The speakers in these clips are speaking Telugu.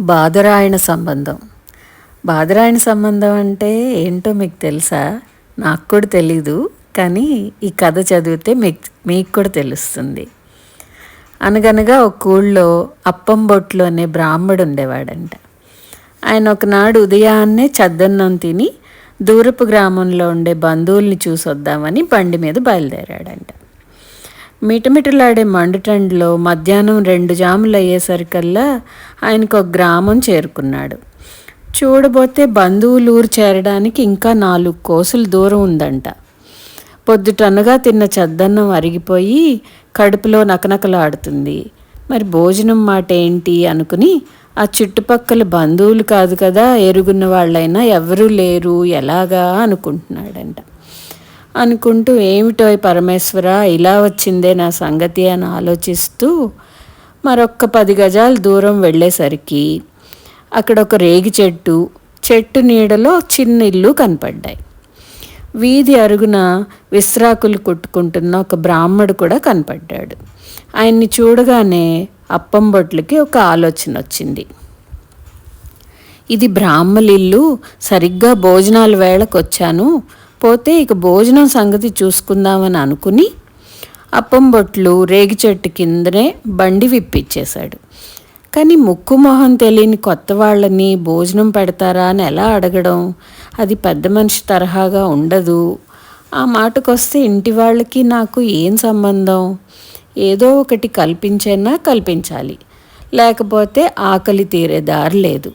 బాదరాయణ సంబంధం. బాదరాయణ సంబంధం అంటే ఏంటో మీకు తెలుసా? నాకు కూడా తెలీదు కానీ ఈ కథ చదివితే మీకు మీకు కూడా తెలుస్తుంది. అనగనగా ఒక ఊళ్ళో అప్పంబొట్లు అనే బ్రాహ్మడు ఉండేవాడంట. ఆయన ఒకనాడు ఉదయాన్నే చద్దన్నం తిని దూరపు గ్రామంలో ఉండే బంధువుల్ని చూసొద్దామని బండి మీద బయలుదేరాడంట. మిటమిటలాడే మండుటండ్లో మధ్యాహ్నం రెండు జాములు అయ్యేసరికల్లా ఆయనకు ఒక గ్రామం చేరుకున్నాడు. చూడబోతే బంధువులు ఊరు చేరడానికి ఇంకా నాలుగు కోసులు దూరం ఉందంట. పొద్దుటనగా తిన్న చద్దన్నం అరిగిపోయి కడుపులో నకనకలాడుతుంది. మరి భోజనం మాట ఏంటి అనుకుని ఆ చుట్టుపక్కల బంధువులు కాదు కదా ఎరుగున్న వాళ్ళైనా ఎవరూ లేరు ఎలాగా అనుకుంటున్నాడంట. అనుకుంటూ ఏమిటో పరమేశ్వర ఇలా వచ్చిందే నా సంగతి అని ఆలోచిస్తూ మరొక్క పది గజాల దూరం వెళ్ళేసరికి అక్కడ ఒక రేగి చెట్టు చెట్టు నీడలో చిన్న ఇల్లు కనపడ్డాయి. వీధి అరుగున విశ్రాకులు కొట్టుకుంటున్న ఒక బ్రాహ్మడు కూడా కనపడ్డాడు. ఆయన్ని చూడగానే అప్పం బొట్లకి ఒక ఆలోచన వచ్చింది. ఇది బ్రాహ్మలిల్లు సరిగ్గా భోజనాల వేళకు వచ్చాను పోతే ఇక భోజనం సంగతి చూసుకుందామని అనుకుని అప్పం బొట్లు రేగి చెట్టు కిందనే బండి విప్పిచ్చేశాడు. కానీ ముక్కు మొహం తెలియని కొత్త వాళ్ళని భోజనం పెడతారా అని ఎలా అడగడం? అది పెద్ద మనిషి తరహాగా ఉండదు. ఆ మాటకొస్తే ఇంటి వాళ్ళకి నాకు ఏం సంబంధం? ఏదో ఒకటి కల్పించైనా కల్పించాలి. లేకపోతే ఆకలి తీరే దారి లేదు.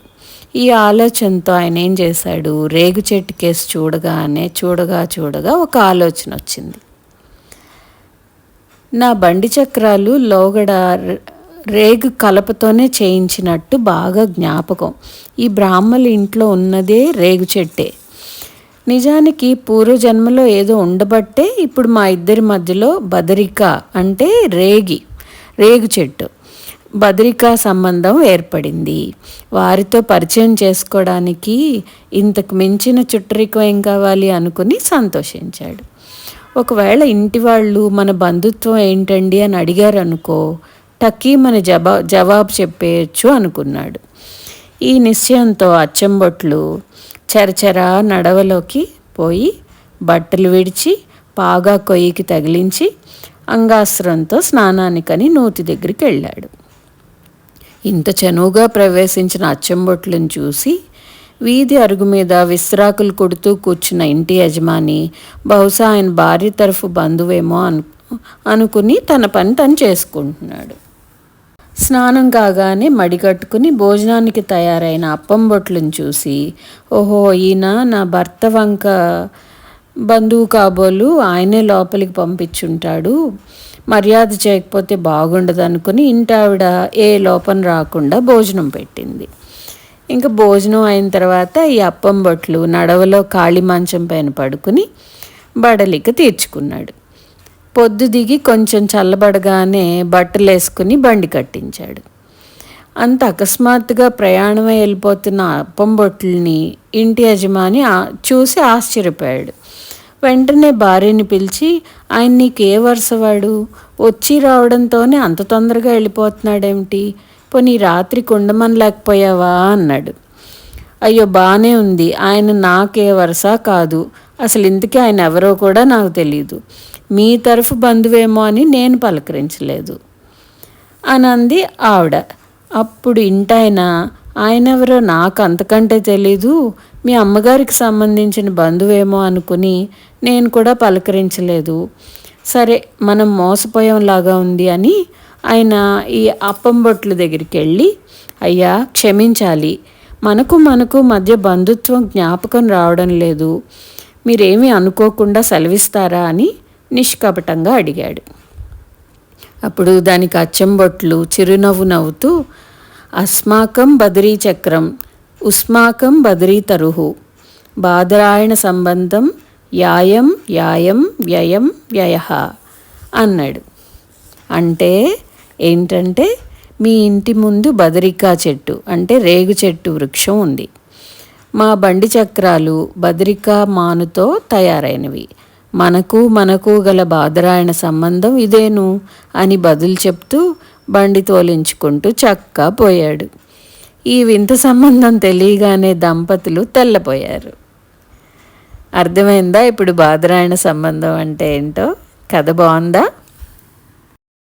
ఈ ఆలోచనతో ఆయన ఏం చేశాడు? రేగు చెట్టు కేసు చూడగానే చూడగా చూడగా ఒక ఆలోచన వచ్చింది. నా బండి చక్రాలు లోగడ రేగు కలపతోనే చేయించినట్టు బాగా జ్ఞాపకం. ఈ బ్రాహ్మల ఇంట్లో ఉన్నదే రేగు చెట్టే. నిజానికి పూర్వజన్మలో ఏదో ఉండబట్టే ఇప్పుడు మా ఇద్దరి మధ్యలో బదరిక అంటే రేగి రేగు చెట్టు. బద్రికా సంబంధం ఏర్పడింది. వారితో పరిచయం చేసుకోవడానికి ఇంతకు మించిన చుట్టరికం ఏం కావాలి అనుకుని సంతోషించాడు. ఒకవేళ ఇంటి వాళ్ళు మన బంధుత్వం ఏంటండి అని అడిగారు అనుకో టకీ మన జబా జవాబు చెప్పేయచ్చు అనుకున్నాడు. ఈ నిశ్చయంతో అచ్చంబొట్లు చరచరా నడవలోకి పోయి బట్టలు విడిచి పాగా కొయ్యికి తగిలించి అంగాస్త్రంతో స్నానానికని నూతి దగ్గరికి వెళ్ళాడు. ఇంత చనువుగా ప్రవేశించిన అచ్చంబొట్లను చూసి వీధి అరుగు మీద విశ్రాకులు కొడుతూ కూర్చున్న ఇంటి యజమాని బహుశా ఆయన భార్య తరఫు బంధువేమో అను అనుకుని తన పని తను చేసుకుంటున్నాడు. స్నానం కాగానే మడిగట్టుకుని భోజనానికి తయారైన అప్పం బొట్లను చూసి ఓహో ఈయన నా భర్త వంక బంధువు కాబోలు ఆయనే లోపలికి పంపించుంటాడు. మర్యాద చేయకపోతే బాగుండదు అనుకుని ఇంటావిడ ఏ లోపం రాకుండా భోజనం పెట్టింది. ఇంకా భోజనం అయిన తర్వాత ఈ అప్పం బొట్లు నడవలో ఖాళీ మంచం పైన పడుకుని బడలిక తీర్చుకున్నాడు. పొద్దు దిగి కొంచెం చల్లబడగానే బట్టలు వేసుకుని బండి కట్టించాడు. అంత అకస్మాత్తుగా ప్రయాణమై వెళ్ళిపోతున్న అప్పం బొట్లని ఇంటి యజమాని చూసి ఆశ్చర్యపోయాడు. వెంటనే భార్యని పిలిచి ఆయన నీకు ఏ వరుసవాడు వచ్చి రావడంతోనే అంత తొందరగా వెళ్ళిపోతున్నాడేమిటి? పోనీ రాత్రి కుండమని లేకపోయావా? అన్నాడు. అయ్యో బాగానే ఉంది. ఆయన నాకే వరుస కాదు. అసలు ఇంతకీ ఆయన ఎవరో కూడా నాకు తెలియదు మీ తరఫు బంధువేమో అని నేను పలకరించలేదు. అని అంది ఆవిడ. అప్పుడు ఇంటాయన? ఆయన ఎవరో నాకు అంతకంటే తెలీదు. మీ అమ్మగారికి సంబంధించిన బంధువేమో అనుకుని నేను కూడా పలకరించలేదు. సరే మనం మోసపోయాంలాగా ఉంది అని ఆయన ఈ అప్పం బొట్ల దగ్గరికి వెళ్ళి అయ్యా క్షమించాలి. మనకు మనకు మధ్య బంధుత్వం జ్ఞాపకం రావడం లేదు. మీరేమీ అనుకోకుండా సెలవిస్తారా అని నిష్కపటంగా అడిగాడు. అప్పుడు దానికి అచ్చంబొట్లు చిరునవ్వు నవ్వుతూ అస్మాకం బదరీ చక్రం ఉస్మాకం బదరీ తరుహు బాదరాయణ సంబంధం యాయం యాయం వ్యయం వ్యయ అన్నాడు. అంటే ఏంటంటే మీ ఇంటి ముందు బదరికా చెట్టు అంటే రేగు చెట్టు వృక్షం ఉంది. మా బండి చక్రాలు బదరికా మానుతో తయారైనవి. మనకు మనకు గల బాదరాయణ సంబంధం ఇదేను అని బదులు చెప్తూ బండి తోలించుకుంటూ చక్కా పోయాడు. ఈ వింత సంబంధం తెలియగానే దంపతులు తెల్లపోయారు. అర్థమైందా ఇప్పుడు బాదరాయణ సంబంధం అంటే ఏంటో? కథ బాగుందా?